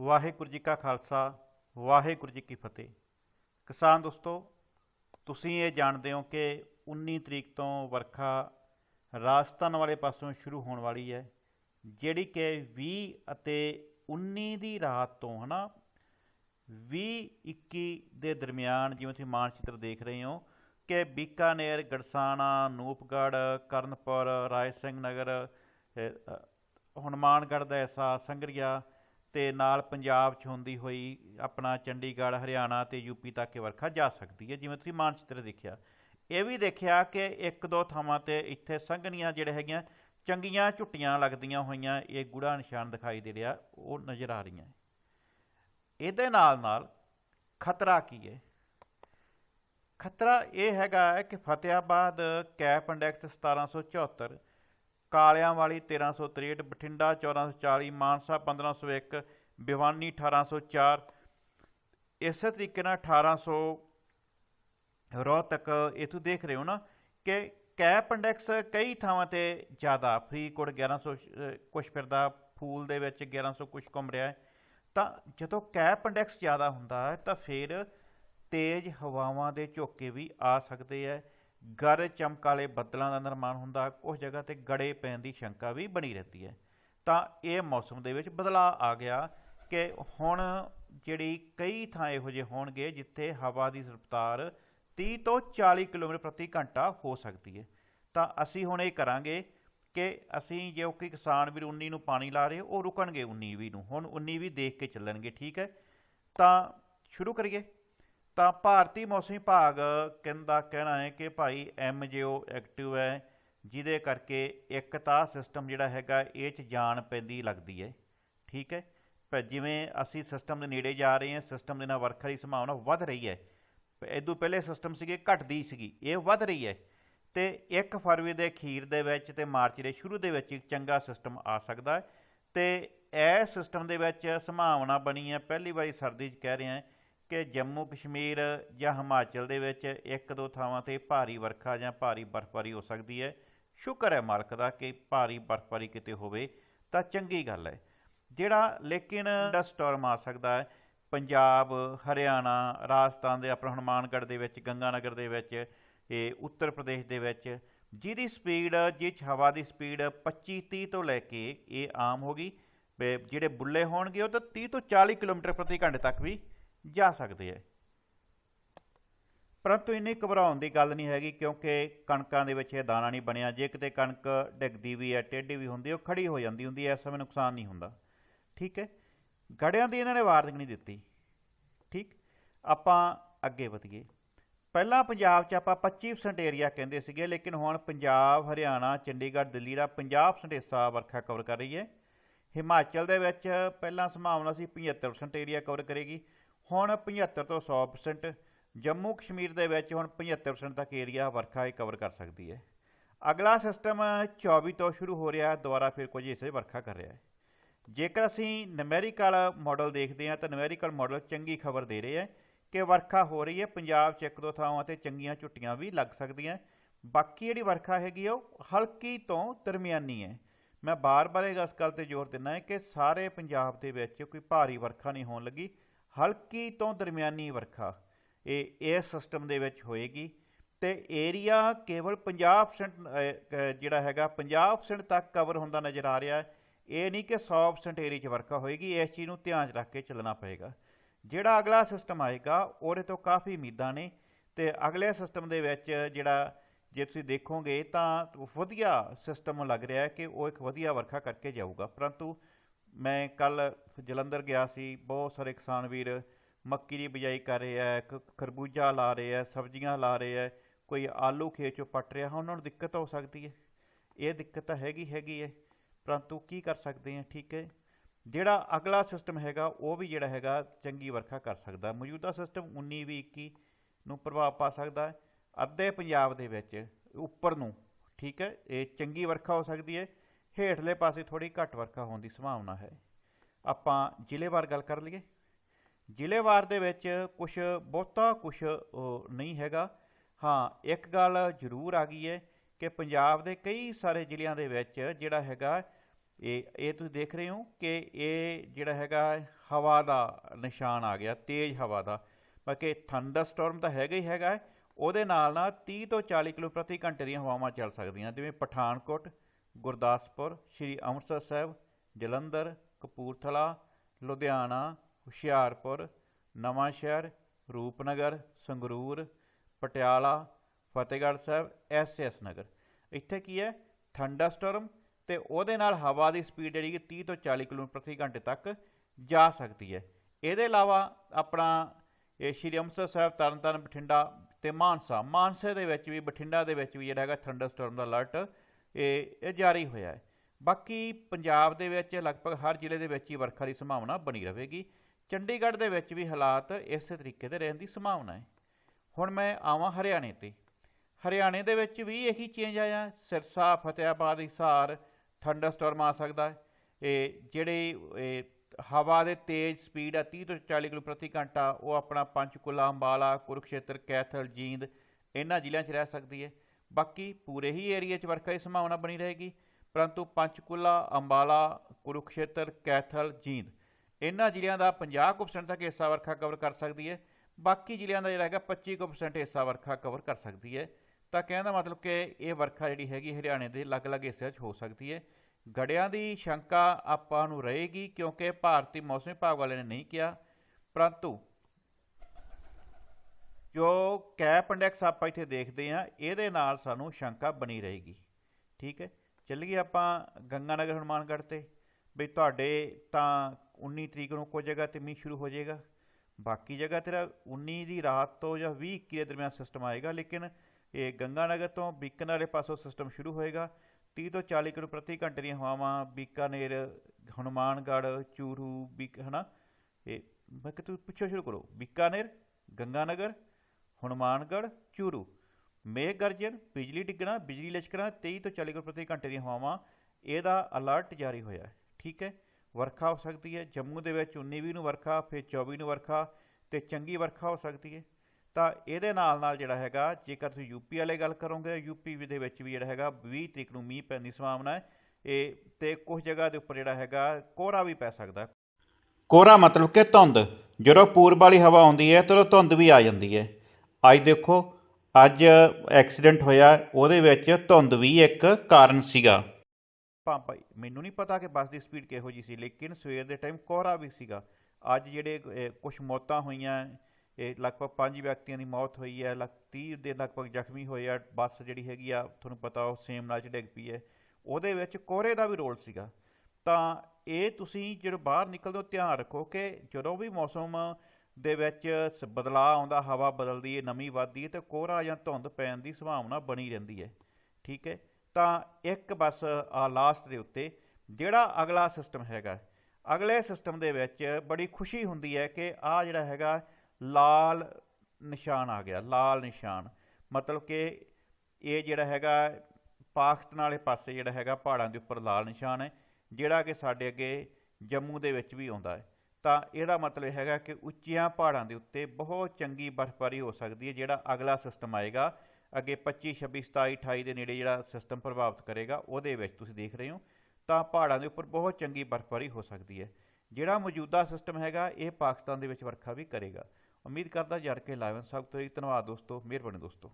ਵਾਹਿਗੁਰੂ ਜੀ ਕਾ ਖਾਲਸਾ ਵਾਹਿਗੁਰੂ ਜੀ ਕੀ ਫਤਿਹ। ਕਿਸਾਨ ਦੋਸਤੋ ਤੁਸੀਂ ਇਹ ਜਾਣਦੇ ਹੋ ਕਿ 19 ਤਰੀਕ ਤੋਂ ਵਰਖਾ ਰਾਜਸਥਾਨ ਵਾਲੇ ਪਾਸੋਂ ਸ਼ੁਰੂ ਹੋਣ ਵਾਲੀ ਹੈ ਜਿਹੜੀ ਕਿ 20 ਅਤੇ 19 ਦੀ ਰਾਤ ਤੋਂ ਹਨਾ? 20 21 ਦੇ ਦਰਮਿਆਨ ਜਿਵੇਂ ਤੁਸੀਂ ਮਾਨਚਿੱਤਰ ਦੇਖ ਰਹੇ ਹੋ ਕਿ ਬੀਕਾਨੇਰ ਗੜਸਾਣਾ ਨੂਪਗੜ੍ਹ ਕਰਨਪੁਰ ਰਾਏ ਸਿੰਘ ਨਗਰ ਅ, ਹਨੂੰਮਾਨਗੜ੍ਹ ਦਾ ਐਸਾ ਸੰਗਰੀਆ ਤੇ ਨਾਲ ਪੰਜਾਬ 'ਚ ਹੁੰਦੀ ਹੋਈ ਆਪਣਾ ਚੰਡੀਗੜ੍ਹ, ਹਰਿਆਣਾ ਤੇ ਯੂਪੀ ਤੱਕ ਇਹ ਵਰਖਾ ਜਾ ਸਕਦੀ ਹੈ। ਜਿਵੇਂ ਤੁਸੀਂ ਮਾਨਚਿੱਤਰ ਦੇਖਿਆ, ਇਹ ਵੀ ਦੇਖਿਆ ਕਿ ਇੱਕ ਦੋ ਥਾਵਾਂ ਤੇ ਇੱਥੇ ਸੰਘਣੀਆਂ ਜਿਹੜੇ ਹੈਗੀਆਂ, ਚੰਗੀਆਂ ਝੁੱਟੀਆਂ ਲੱਗਦੀਆਂ ਹੋਈਆਂ, ਇਹ ਗੂੜਾ ਨਿਸ਼ਾਨ ਦਿਖਾਈ ਦੇ ਰਿਹਾ, ਉਹ ਨਜ਼ਰ ਆ ਰਹੀਆਂ। ਇਹਦੇ ਨਾਲ ਨਾਲ ਖਤਰਾ ਕੀ ਹੈ? ਖਤਰਾ ਇਹ ਹੈਗਾ ਕਿ ਫਤਿਆਬਾਦ ਕੈਪ ਇੰਡੈਕਸ 1774 ਕਾਲਿਆਂ ਵਾਲੀ 1363 ਬਠਿੰਡਾ 1440 ਮਾਨਸਾ 1501 ਭਿਵਾਨੀ 1804 ਇਸੇ ਤਰੀਕੇ ਨਾਲ 1800 ਰੋਹਤਕ ਇਹ ਤੁਸੀਂ ਦੇਖ ਰਹੇ ਹੋ ਨਾ ਕਿ ਕੈਪ ਇੰਡੈਕਸ ਕਈ ਥਾਵਾਂ ਤੇ ਜ਼ਿਆਦਾ ਫਰੀਦਕੋਟ 1100 ਅਹ, ਕੁਛ ਫਿਰਦਾ ਫੂਲ ਦੇ ਵਿੱਚ 1100 ਕੁਛ ਘੁੰਮ ਰਿਹਾ ਹੈ। ਤਾਂ ਜਦੋਂ ਕੈਪ ਇੰਡੈਕਸ ਜ਼ਿਆਦਾ ਹੁੰਦਾ ਹੈ ਤਾਂ ਫਿਰ ਤੇਜ਼ ਹਵਾਵਾਂ ਦੇ ਝੋਕੇ ਵੀ ਆ ਸਕਦੇ ਹੈ। ਗਰ ਚਮਕਾਲੇ ਬੱਦਲਾਂ ਦਾ ਨਿਰਮਾਣ ਹੁੰਦਾ ਕੁਝ ਜਗ੍ਹਾ ਤੇ ਗੜੇ ਪੈਣ ਦੀ ਸ਼ੰਕਾ ਵੀ ਬਣੀ ਰਹਿੰਦੀ ਹੈ। ਤਾਂ ਇਹ ਮੌਸਮ ਦੇ ਵਿੱਚ ਬਦਲਾਅ ਆ ਗਿਆ। ਕਿ ਹੁਣ ਜਿਹੜੀ ਕਈ ਥਾਂ ਇਹੋ ਜਿਹੇ ਹੋਣਗੇ ਜਿੱਥੇ ਹਵਾ ਦੀ ਰਫ਼ਤਾਰ 30 ਤੋਂ 40 ਕਿਲੋਮੀਟਰ ਪ੍ਰਤੀ ਘੰਟਾ ਹੋ ਸਕਦੀ ਹੈ। ਤਾਂ ਅਸੀਂ ਹੁਣ ਇਹ ਕਰਾਂਗੇ ਕਿ ਅਸੀਂ ਜੋ ਕਿ ਕਿਸਾਨ ਵੀਰ 19 ਨੂੰ ਪਾਣੀ ਲਾ ਰਹੇ, ਉਹ ਰੁਕਣਗੇ 19 ਵੀ ਨੂੰ। ਹੁਣ 19 ਵੀ ਦੇਖ ਕੇ ਚੱਲਣਗੇ, ਠੀਕ ਹੈ? ਤਾਂ ਸ਼ੁਰੂ ਕਰੀਏ। ਤਾਂ ਭਾਰਤੀ ਮੌਸਮ ਵਿਭਾਗ ਕਹਿੰਦਾ, ਕਹਿਣਾ ਹੈ ਕਿ ਭਾਈ ਐਮਜੀਓ ਐਕਟਿਵ ਹੈ, ਜਿਹਦੇ ਕਰਕੇ ਇੱਕ ਤਾਂ ਸਿਸਟਮ ਜਿਹੜਾ ਹੈਗਾ ਇਹ ਚ ਜਾਣ ਪੈਂਦੀ ਲੱਗਦੀ ਹੈ, ਠੀਕ ਹੈ? ਜਿਵੇਂ ਅਸੀਂ ਸਿਸਟਮ ਦੇ ਨੇੜੇ ਜਾ ਰਹੇ ਹਾਂ ਸਿਸਟਮ ਦੇ ਨਾਲ ਵਰਖਾ ਦੀ ਸੰਭਾਵਨਾ ਵੱਧ ਰਹੀ ਹੈ। ਇਦੋਂ ਪਹਿਲੇ ਸਿਸਟਮ ਸੀਗੇ ਘਟਦੀ ਸੀਗੀ, ਇਹ ਵੱਧ ਰਹੀ ਹੈ। ਤੇ 1 ਫਰਵਰੀ ਦੇ ਅਖੀਰ ਦੇ ਵਿੱਚ ਤੇ ਮਾਰਚ ਦੇ ਸ਼ੁਰੂ ਦੇ ਵਿੱਚ ਇੱਕ ਚੰਗਾ ਸਿਸਟਮ ਆ ਸਕਦਾ ਹੈ। ਤੇ ਇਹ ਸਿਸਟਮ ਦੇ ਵਿੱਚ ਸੰਭਾਵਨਾ ਬਣੀ ਹੈ, ਪਹਿਲੀ ਵਾਰੀ ਸਰਦੀ 'ਚ ਕਹਿ ਰਹੇ ਹਾਂ ਕਿ ਜੰਮੂ ਕਸ਼ਮੀਰ ਜਾਂ ਹਿਮਾਚਲ ਦੇ ਵਿੱਚ ਇੱਕ ਦੋ ਥਾਵਾਂ ਤੇ ਭਾਰੀ ਵਰਖਾ ਜਾਂ ਭਾਰੀ ਬਰਫ਼ਬਾਰੀ ਹੋ ਸਕਦੀ ਹੈ। ਸ਼ੁਕਰ ਹੈ ਮਾਲਕ ਦਾ ਕਿ ਭਾਰੀ ਬਰਫ਼ਬਾਰੀ ਕਿਤੇ ਹੋਵੇ ਤਾਂ ਚੰਗੀ ਗੱਲ ਹੈ। ਜਿਹੜਾ ਲੇਕਿਨ ਦਾ ਸਟਾਰਮ ਆ ਸਕਦਾ ਹੈ। ਪੰਜਾਬ, ਹਰਿਆਣਾ, ਰਾਜਸਥਾਨ ਦੇ ਆਪਣਾ ਹਨੂੰਮਾਨਗੜ੍ਹ ਦੇ ਵਿੱਚ, ਗੰਗਾਨਗਰ ਦੇ ਵਿੱਚ, ਇਹ ਉੱਤਰ ਪ੍ਰਦੇਸ਼ ਦੇ ਵਿੱਚ, ਜਿਹਦੀ ਸਪੀਡ ਜਿਹ 'ਚ ਹਵਾ ਦੀ ਸਪੀਡ 25 30 ਤੋਂ ਲੈ ਕੇ ਇਹ ਆਮ ਹੋ ਗਈ। ਜਿਹੜੇ ਬੁੱਲੇ ਹੋਣਗੇ, ਉਹ ਤਾਂ 30 ਤੋਂ 40 ਕਿਲੋਮੀਟਰ ਪ੍ਰਤੀ ਘੰਟੇ ਤੱਕ ਵੀ ਜਾ ਸਕਦੇ ਹੈ। ਪਰੰਤੂ ਇੰਨੀ ਘਬਰਾਉਣ ਦੀ ਗੱਲ ਨਹੀਂ ਹੈਗੀ, ਕਿਉਂਕਿ ਕਣਕਾਂ ਦੇ ਵਿੱਚ ਇਹ ਦਾਣਾ ਨਹੀਂ ਬਣਿਆ। ਜੇ ਕਿਤੇ ਕਣਕ ਡਿੱਗਦੀ ਵੀ ਹੈ, ਟੇਢੀ ਵੀ ਹੁੰਦੀ ਉਹ ਖੜੀ ਹੋ ਜਾਂਦੀ ਹੁੰਦੀ ਹੈ, ਇਸ ਸਮੇਂ ਨੁਕਸਾਨ ਨਹੀਂ ਹੁੰਦਾ। ਠੀਕ ਹੈ? ਗੜਿਆਂ ਦੀ ਇਹਨਾਂ ਨੇ ਵਾਰਨਿੰਗ ਨਹੀਂ ਦਿੱਤੀ। ਠੀਕ? ਆਪਾਂ ਅੱਗੇ ਵਧੀਏ। ਪਹਿਲਾਂ ਪੰਜਾਬ 'ਚ ਆਪਾਂ 25% ਏਰੀਆ ਕਹਿੰਦੇ ਸੀਗੇ, ਲੇਕਿਨ ਹੁਣ ਪੰਜਾਬ, ਹਰਿਆਣਾ, ਚੰਡੀਗੜ੍ਹ, ਦਿੱਲੀ ਦਾ 50% ਹਿੱਸਾ ਵਰਖਾ ਕਵਰ ਕਰ ਰਹੀ ਹੈ। ਹਿਮਾਚਲ ਦੇ ਵਿੱਚ ਪਹਿਲਾਂ ਸੰਭਾਵਨਾ ਸੀ 75% ਏਰੀਆ ਕਵਰ ਕਰੇਗੀ, ਹੁਣ 75 ਤੋਂ 100% ਜੰਮੂ ਕਸ਼ਮੀਰ ਦੇ ਵਿੱਚ ਹੁਣ 75% ਤੱਕ ਏਰੀਆ ਵਰਖਾ ਹੀ ਕਵਰ ਕਰ ਸਕਦੀ ਹੈ। ਅਗਲਾ ਸਿਸਟਮ 24 ਤੋਂ ਸ਼ੁਰੂ ਹੋ ਰਿਹਾ, ਦੁਬਾਰਾ ਫਿਰ ਕੁਝ ਹਿੱਸੇ ਵਰਖਾ ਕਰ ਰਿਹਾ ਹੈ। ਜੇਕਰ ਅਸੀਂ ਨਿਊਮੈਰੀਕਲ ਮਾਡਲ ਦੇਖਦੇ ਹਾਂ ਤਾਂ ਨਿਊਮੈਰੀਕਲ ਮਾਡਲ ਚੰਗੀ ਖਬਰ ਦੇ ਰਹੇ ਹੈ ਕਿ ਵਰਖਾ ਹੋ ਰਹੀ ਹੈ, ਪੰਜਾਬ 'ਚ ਇੱਕ ਦੋ ਥਾਵਾਂ ਤੇ ਚੰਗੀਆਂ ਝੁੱਟੀਆਂ ਵੀ ਲੱਗ ਸਕਦੀਆਂ ਬਾਕੀ ਜਿਹੜੀ ਵਰਖਾ ਹੈਗੀ ਆ, ਉਹ ਹਲਕੀ ਤੋਂ ਦਰਮਿਆਨੀ ਹੈ। ਮੈਂ ਬਾਰ-ਬਾਰ ਇਹ ਇਸ ਗੱਲ ਤੇ ਜ਼ੋਰ ਦਿੰਦਾ ਹੈ ਕਿ ਸਾਰੇ ਪੰਜਾਬ ਦੇ ਵਿੱਚ ਕੋਈ ਭਾਰੀ ਵਰਖਾ ਨਹੀਂ ਹੋਣ ਲੱਗੀ। ਹਲਕੀ ਤੋਂ ਦਰਮਿਆਨੀ ਵਰਖਾ ਇਹ ਇਸ ਸਿਸਟਮ ਦੇ ਵਿੱਚ ਹੋਏਗੀ ਤੇ ਏਰੀਆ ਕੇਵਲ 50% ਜਿਹੜਾ ਹੈਗਾ 50% ਤੱਕ ਕਵਰ ਹੁੰਦਾ ਨਜ਼ਰ ਆ ਰਿਹਾ ਹੈ। ਇਹ ਨਹੀਂ ਕਿ 100% ਏਰੀ 'ਚ ਵਰਖਾ ਹੋਏਗੀ, ਇਸ ਚੀਜ਼ ਨੂੰ ਧਿਆਨ 'ਚ ਰੱਖ ਕੇ ਚੱਲਣਾ ਪਏਗਾ। ਜਿਹੜਾ ਅਗਲਾ ਸਿਸਟਮ ਆਏਗਾ, ਉਹਦੇ ਤੋਂ ਕਾਫੀ ਉਮੀਦਾਂ ਨੇ ਤੇ ਅਗਲੇ ਸਿਸਟਮ ਦੇ ਵਿੱਚ ਜਿਹੜਾ ਜੇ ਤੁਸੀਂ ਦੇਖੋਗੇ ਤਾਂ ਵਧੀਆ ਸਿਸਟਮ ਲੱਗ ਰਿਹਾ ਹੈ ਕਿ ਉਹ ਇੱਕ ਵਧੀਆ ਵਰਖਾ ਕਰਕੇ ਜਾਊਗਾ। ਪਰੰਤੂ ਮੈਂ ਕੱਲ ਜਲੰਧਰ ਗਿਆ ਸੀ, ਬਹੁਤ ਸਾਰੇ ਕਿਸਾਨ ਵੀਰ ਮੱਕੀ ਦੀ ਬਿਜਾਈ ਕਰ ਰਹੇ ਆ ਖਰਬੂਜਾ ਲਾ ਰਹੇ ਆ ਸਬਜ਼ੀਆਂ ਲਾ ਰਹੇ ਆ ਕੋਈ ਆਲੂ ਖੇਤ ਚੋਂ ਪੱਟ ਰਿਹਾ ਉਹਨਾਂ ਨੂੰ ਦਿੱਕਤ ਹੋ ਸਕਦੀ ਹੈ। ਇਹ ਦਿੱਕਤ ਤਾਂ ਹੈਗੀ ਹੈਗੀ ਹੈ। ਪਰੰਤੂ ਕੀ ਕਰ ਸਕਦੇ ਆ ਠੀਕ ਹੈ? ਜਿਹੜਾ ਅਗਲਾ ਸਿਸਟਮ ਹੈਗਾ, ਉਹ ਵੀ ਜਿਹੜਾ ਹੈਗਾ, ਚੰਗੀ ਵਰਖਾ ਕਰ ਸਕਦਾ। ਮੌਜੂਦਾ ਸਿਸਟਮ 19 ਵੀ 21 ਨੂੰ ਪ੍ਰਭਾਵ ਪਾ ਸਕਦਾ ਅੱਧੇ ਪੰਜਾਬ ਦੇ ਵਿੱਚ ਉੱਪਰ ਨੂੰ, ਠੀਕ ਹੈ, ਇਹ ਚੰਗੀ ਵਰਖਾ ਹੋ ਸਕਦੀ ਹੈ। ਹੇਠਲੇ ਪਾਸੇ ਥੋੜੀ ਘੱਟ ਵਰਖਾ ਹੋਣ ਦੀ ਸੰਭਾਵਨਾ ਹੈ। ਆਪਾਂ ਜ਼ਿਲ੍ਹੇਵਾਰ ਗੱਲ ਕਰ ਲਈਏ। ਜ਼ਿਲ੍ਹੇਵਾਰ ਦੇ ਵਿੱਚ ਕੁਝ ਬਹੁਤਾ ਕੁਝ ਨਹੀਂ ਹੈਗਾ। ਹਾਂ, ਇੱਕ ਗੱਲ ਜ਼ਰੂਰ ਆ ਗਈ ਹੈ ਕਿ ਪੰਜਾਬ ਦੇ ਕਈ ਸਾਰੇ ਜ਼ਿਲ੍ਹਿਆਂ ਦੇ ਵਿੱਚ ਜਿਹੜਾ ਹੈਗਾ ਇਹ ਇਹ ਤੁਸੀਂ ਦੇਖ ਰਹੇ ਹੋ ਕਿ ਇਹ ਜਿਹੜਾ ਹੈਗਾ ਹਵਾ ਦਾ ਨਿਸ਼ਾਨ ਆ ਗਿਆ, ਤੇਜ਼ ਹਵਾ ਦਾ। ਬਾਕੀ ਥੰਡਰ ਸਟਾਰਮ ਤਾਂ ਹੈਗਾ ਹੀ ਹੈਗਾ, ਉਹਦੇ ਨਾਲ ਨਾਲ 30 ਤੋਂ 40 ਕਿਲੋ ਪ੍ਰਤੀ ਘੰਟੇ ਦੀਆਂ ਹਵਾਵਾਂ ਚੱਲ ਸਕਦੀਆਂ, ਜਿਵੇਂ ਪਠਾਨਕੋਟ, ਗੁਰਦਾਸਪੁਰ, ਸ਼੍ਰੀ ਅੰਮ੍ਰਿਤਸਰ ਸਾਹਿਬ, ਜਲੰਧਰ, ਕਪੂਰਥਲਾ, ਲੁਧਿਆਣਾ, ਹੁਸ਼ਿਆਰਪੁਰ, ਨਵਾਂ ਸ਼ਹਿਰ, ਰੂਪਨਗਰ, ਸੰਗਰੂਰ, ਪਟਿਆਲਾ, ਫਤਿਹਗੜ੍ਹ ਸਾਹਿਬ ਐਸਐਸ ਨਗਰ। ਇੱਥੇ ਕੀ ਹੈ? ਥੰਡਰਸਟਾਰਮ ਤੇ ਉਹਦੇ ਨਾਲ ਹਵਾ ਦੀ ਸਪੀਡ ਜਿਹੜੀ ਕਿ 30 ਤੋਂ 40 ਕਿਲੋਮੀਟਰ ਪ੍ਰਤੀ ਘੰਟੇ ਤੱਕ ਜਾ ਸਕਦੀ ਹੈ। ਇਹਦੇ ਇਲਾਵਾ ਆਪਣਾ ਇਹ ਸ਼੍ਰੀ ਅੰਮ੍ਰਿਤਸਰ ਸਾਹਿਬ ਤਰਨਤਾਰਨ ਬਠਿੰਡਾ ਤੇ ਮਾਨਸਾ, ਮਾਨਸੇ ਦੇ ਵਿੱਚ ਵੀ, ਬਠਿੰਡਾ ਦੇ ਵਿੱਚ ਵੀ ਜਿਹੜਾ ਹੈਗਾ ਥੰਡਰ ਥੰਡਰਸਟਾਰਮ ਦਾ ਅਲਰਟ ਇਹ ਇਹ ਜਾਰੀ ਹੋਇਆ ਹੈ। ਬਾਕੀ ਪੰਜਾਬ ਦੇ ਵਿੱਚ ਲਗਭਗ ਹਰ ਜ਼ਿਲ੍ਹੇ ਦੇ ਵਿੱਚ ਹੀ ਵਰਖਾ ਦੀ ਸੰਭਾਵਨਾ ਬਣੀ ਰਹੇਗੀ। ਚੰਡੀਗੜ੍ਹ ਦੇ ਵਿੱਚ ਵੀ ਹਾਲਾਤ ਇਸੇ ਤਰੀਕੇ ਦੇ ਰਹਿਣ ਦੀ ਸੰਭਾਵਨਾ ਹੈ। ਹੁਣ ਮੈਂ ਆਵਾਂ ਹਰਿਆਣੇ ਤੇ। ਹਰਿਆਣੇ ਦੇ ਵਿੱਚ ਵੀ ਇਹੀ ਚੇਂਜ ਆਇਆ। ਸਿਰਸਾ ਫਤਿਆਬਾਦ ਹਿਸਾਰ ਥੰਡਰਸਟਾਰਮ ਆ ਸਕਦਾ ਹੈ। ਇਹ ਜਿਹੜੇ, ਇਹ ਹਵਾ ਦੇ ਤੇਜ਼ ਸਪੀਡ ਆ 30 ਤੋਂ 40 ਕਿਲੋ ਪ੍ਰਤੀ ਘੰਟਾ, ਉਹ ਆਪਣਾ ਪੰਚਕੂਲਾ, ਅੰਬਾਲਾ, ਕੁਰੂਕਸ਼ੇਤਰ, ਕੈਥਲ, ਜੀਂਦ, ਇਹਨਾਂ ਜ਼ਿਲ੍ਹਿਆਂ 'ਚ ਰਹਿ ਸਕਦੀ ਹੈ। ਬਾਕੀ ਪੂਰੇ ਹੀ ਏਰੀਆ 'ਚ ਵਰਖਾ ਦੀ ਸੰਭਾਵਨਾ ਬਣੀ ਰਹੇਗੀ, ਪਰੰਤੂ ਪੰਚਕੂਲਾ, ਅੰਬਾਲਾ, ਕੁਰੂਕਸ਼ੇਤਰ, ਕੈਥਲ, ਜੀਂਦ, ਇਹਨਾਂ ਜ਼ਿਲ੍ਹਿਆਂ ਦਾ 50% ਤੱਕ ਹਿੱਸਾ ਵਰਖਾ ਕਵਰ ਕਰ ਸਕਦੀ ਹੈ। ਬਾਕੀ ਜ਼ਿਲ੍ਹਿਆਂ ਦਾ ਜਿਹੜਾ ਹੈਗਾ 25% ਹਿੱਸਾ ਵਰਖਾ ਕਵਰ ਕਰ ਸਕਦੀ ਹੈ। ਤਾਂ ਕਹਿਣ ਦਾ ਮਤਲਬ ਕਿ ਇਹ ਵਰਖਾ ਜਿਹੜੀ ਹੈਗੀ ਹਰਿਆਣੇ ਦੇ ਅਲੱਗ-ਅਲੱਗ ਹਿੱਸਿਆਂ 'ਚ ਹੋ ਸਕਦੀ ਹੈ। ਗੜਿਆਂ ਦੀ ਸ਼ੰਕਾ ਆਪਾਂ ਨੂੰ ਰਹੇਗੀ ਕਿਉਂਕਿ ਭਾਰਤੀ ਮੌਸਮ ਵਿਭਾਗ ਵਾਲਿਆਂ ਨੇ ਨਹੀਂ ਕਿਹਾ। ਪਰੰਤੂ ਜੋ ਕੈਪ ਇੰਡੈਕਸ ਆਪਾਂ ਇੱਥੇ ਦੇਖਦੇ ਹਾਂ, ਇਹਦੇ ਨਾਲ ਸਾਨੂੰ ਸ਼ੰਕਾ ਬਣੀ ਰਹੇਗੀ। ਠੀਕ ਹੈ? ਚੱਲੀਏ ਆਪਾਂ ਗੰਗਾਨਗਰ ਹਨੂੰਮਾਨਗੜ੍ਹ ਤੇ। ਵੀ ਤੁਹਾਡੇ ਤਾਂ 19 ਤਰੀਕ ਨੂੰ ਕੋਈ ਜਗ੍ਹਾ ਤੇ ਮੀਂਹ ਸ਼ੁਰੂ ਹੋ ਜਾਏਗਾ। ਬਾਕੀ ਜਗ੍ਹਾ ਤੇਰਾ 19 ਦੀ ਰਾਤ ਤੋਂ ਜਾਂ 20 21 ਦੇ ਦਰਮਿਆਨ ਸਿਸਟਮ ਆਏਗਾ, ਲੇਕਿਨ ਇਹ ਗੰਗਾਨਗਰ ਤੋਂ ਬੀਕਾਨੇਰ ਵਾਲੇ ਪਾਸੋਂ ਸਿਸਟਮ ਸ਼ੁਰੂ ਹੋਏਗਾ। 30 ਤੋਂ 40 ਕਿਲੋ ਪ੍ਰਤੀ ਘੰਟੇ ਦੀਆਂ ਹਵਾਵਾਂ ਬੀਕਾਨੇਰ, ਹਨੂੰਮਾਨਗੜ੍ਹ, ਚੂਰੂ ਬੀਕ ਹਨਾ? ਇਹ ਮੈਂ ਕਿ ਤੁਸੀਂ ਪਿੱਛੋਂ ਸ਼ੁਰੂ ਕਰੋ। ਬੀਕਾਨੇਰ, ਗੰਗਾਨਗਰ, ਹਨੂੰਮਾਨਗੜ੍ਹ, ਚੂਰੂ। ਮੇਘ ਗਰਜਨ ਬਿਜਲੀ ਡਿੱਗਣਾ, ਬਿਜਲੀ ਲਚਕਣਾ 23 ਤੋਂ 40 ਕਿਲੋ ਪ੍ਰਤੀ ਘੰਟੇ ਦੀਆਂ ਹਵਾਵਾਂ। ਇਹਦਾ ਅਲਰਟ ਜਾਰੀ ਹੋਇਆ ਠੀਕ ਹੈ? ਵਰਖਾ ਹੋ ਸਕਦੀ ਹੈ। ਜੰਮੂ ਦੇ ਵਿੱਚ 19 ਵੀਹ ਨੂੰ ਵਰਖਾ, ਫਿਰ 24 ਨੂੰ ਵਰਖਾ ਤੇ ਚੰਗੀ ਵਰਖਾ ਹੋ ਸਕਦੀ ਹੈ। ਤਾਂ ਇਹਦੇ ਨਾਲ ਨਾਲ ਜਿਹੜਾ ਹੈਗਾ ਜੇਕਰ ਤੁਸੀਂ ਯੂਪੀ ਵਾਲੇ ਗੱਲ ਕਰੋਗੇ ਯੂਪੀ ਵੀ ਦੇ ਵਿੱਚ ਵੀ ਜਿਹੜਾ ਹੈਗਾ 20 ਤਰੀਕ ਨੂੰ ਮੀਂਹ ਪੈਣ ਦੀ ਸੰਭਾਵਨਾ ਹੈ। ਇਹ ਤੇ ਕੁਝ ਜਗ੍ਹਾ ਦੇ ਉੱਪਰ ਜਿਹੜਾ ਹੈਗਾ ਕੋਹਰਾ ਵੀ ਪੈ ਸਕਦਾ। ਕੋਹਰਾ ਮਤਲਬ ਕਿ ਧੁੰਦ। ਜਦੋਂ ਪੂਰਬ ਵਾਲੀ ਹਵਾ ਆਉਂਦੀ ਹੈ ਤਾਂ ਧੁੰਦ ਵੀ ਆ ਜਾਂਦੀ ਹੈ। ਅੱਜ ਦੇਖੋ ਅੱਜ ਐਕਸੀਡੈਂਟ ਹੋਇਆ ਉਹਦੇ ਵਿੱਚ ਧੁੰਦ ਵੀ ਇੱਕ ਕਾਰਨ ਸੀਗਾ। ਭਾਈ ਮੈਨੂੰ ਨਹੀਂ ਪਤਾ ਕਿ ਬੱਸ ਦੀ ਸਪੀਡ ਕਿਹੋ ਜੀ ਸੀ ਲੇਕਿਨ ਸਵੇਰ ਦੇ ਟਾਈਮ ਕੋਹਰਾ ਵੀ ਸੀਗਾ। ਅੱਜ ਜਿਹੜੇ ਕੁਝ ਮੌਤਾਂ ਹੋਈਆਂ ਇਹ ਲਗਭਗ ਪੰਜ ਵਿਅਕਤੀਆਂ ਦੀ ਮੌਤ ਹੋਈ ਹੈ ਲਗ 30 ਦੇ ਲਗਭਗ ਜ਼ਖਮੀ ਹੋਏ ਆ, ਬੱਸ ਜਿਹੜੀ ਹੈਗੀ ਆ, ਤੁਹਾਨੂੰ ਪਤਾ ਉਹ ਸੇਮ ਨਾਲ ਚ ਡਿੱਗ ਪਈ ਹੈ। ਉਹਦੇ ਵਿੱਚ ਕੋਹਰੇ ਦਾ ਵੀ ਰੋਲ ਸੀਗਾ। ਤਾਂ ਇਹ ਤੁਸੀਂ ਜਦੋਂ ਬਾਹਰ ਨਿਕਲਦੇ ਹੋ, ਧਿਆਨ ਰੱਖੋ ਕਿ ਜਦੋਂ ਵੀ ਮੌਸਮ ਦੇ ਵਿੱਚ ਸ- ਬਦਲਾਅ ਆਉਂਦਾ, ਹਵਾ ਬਦਲਦੀ ਹੈ, ਨਮੀ ਵੱਧਦੀ ਹੈ, ਤੇ ਕੋਹਰਾ ਜਾਂ ਧੁੰਦ ਪੈਣ ਦੀ ਸੰਭਾਵਨਾ ਬਣੀ ਰਹਿੰਦੀ ਹੈ। ਠੀਕ ਹੈ? ਤਾਂ ਇੱਕ ਬਸ ਆ ਲਾਸਟ ਦੇ ਉੱਤੇ, ਜਿਹੜਾ ਅਗਲਾ ਸਿਸਟਮ ਹੈਗਾ। ਅਗਲੇ ਸਿਸਟਮ ਦੇ ਵਿੱਚ ਬੜੀ ਖੁਸ਼ੀ ਹੁੰਦੀ ਹੈ ਕਿ ਆ ਜਿਹੜਾ ਹੈਗਾ ਲਾਲ ਨਿਸ਼ਾਨ ਆ ਗਿਆ, ਲਾਲ ਨਿਸ਼ਾਨ। ਮਤਲਬ ਕਿ ਇਹ ਜਿਹੜਾ ਹੈਗਾ ਪਾਕਿਸਤਾਨ ਵਾਲੇ ਪਾਸੇ ਜਿਹੜਾ ਹੈਗਾ, ਪਹਾੜਾਂ ਦੇ ਉੱਪਰ ਲਾਲ ਨਿਸ਼ਾਨ ਹੈ, ਜਿਹੜਾ ਕਿ ਸਾਡੇ ਅੱਗੇ ਜੰਮੂ ਦੇ ਵਿੱਚ ਵੀ ਆਉਂਦਾ ਹੈ। ਤਾਂ ਇਹਦਾ ਮਤਲਬ ਇਹ ਹੈਗਾ ਕਿ ਉੱਚੀਆਂ ਪਹਾੜਾਂ ਦੇ ਉੱਤੇ ਬਹੁਤ ਚੰਗੀ ਬਰਫ਼ਬਾਰੀ ਹੋ ਸਕਦੀ ਹੈ, ਜਿਹੜਾ ਅਗਲਾ ਸਿਸਟਮ ਆਏਗਾ। ਅੱਗੇ 25 26 27 28 ਦੇ ਨੇੜੇ ਜਿਹੜਾ ਸਿਸਟਮ ਪ੍ਰਭਾਵਿਤ ਕਰੇਗਾ, ਉਹਦੇ ਵਿੱਚ ਤੁਸੀਂ ਦੇਖ ਰਹੇ ਹੋ। ਤਾਂ ਪਹਾੜਾਂ ਦੇ ਉੱਪਰ ਬਹੁਤ ਚੰਗੀ ਬਰਫ਼ਬਾਰੀ ਹੋ ਸਕਦੀ ਹੈ। ਜਿਹੜਾ ਮੌਜੂਦਾ ਸਿਸਟਮ ਹੈਗਾ, ਇਹ ਪਾਕਿਸਤਾਨ ਦੇ ਵਿੱਚ ਵਰਖਾ ਵੀ ਕਰੇਗਾ। ਉਮੀਦ ਕਰਦਾ ਜਰ ਕੇ ਲਾਇਵਨ ਸਭ ਤੋਂ ਹੀ ਧੰਨਵਾਦ ਦੋਸਤੋ ਮਿਹਰਬਾਨੀ ਦੋਸਤੋ।